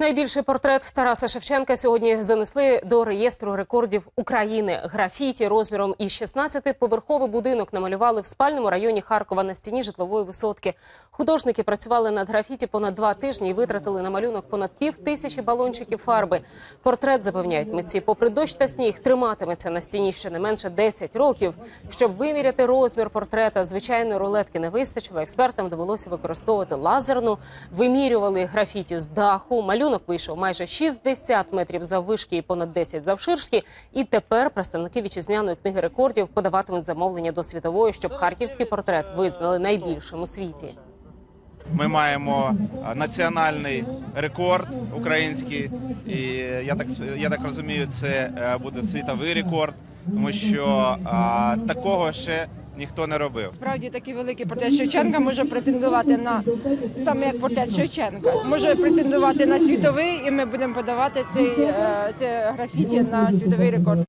Найбільший портрет Тараса Шевченка сьогодні занесли до реєстру рекордів України. Графіті розміром із 16-поверховий будинок намалювали в спальному районі Харкова на стіні житлової висотки. Художники працювали над графіті понад два тижні і витратили на малюнок понад пів тисячі балончиків фарби. Портрет запевняють митці, попри дощ та сніг, триматиметься на стіні щонайменше 10 років. Щоб виміряти розмір портрета, звичайної рулетки не вистачило. Експертам довелося використовувати лазерну. Вимірювали графіті з даху. Малюнок вийшов майже 60 метрів заввишки і понад 10 завширшки. І тепер представники вітчизняної книги рекордів подаватимуть замовлення до світової, щоб харківський портрет визнали найбільшим у світі. Ми маємо е, національний рекорд український, і я так я так розумію, це е, буде світовий рекорд, тому що а, такого ще ніхто не робив. Справді такий великий портрет Шевченка може претендувати на саме як портрет Шевченка. Може претендувати на світовий, і ми будемо подавати цей, е, це графіті на світовий рекорд.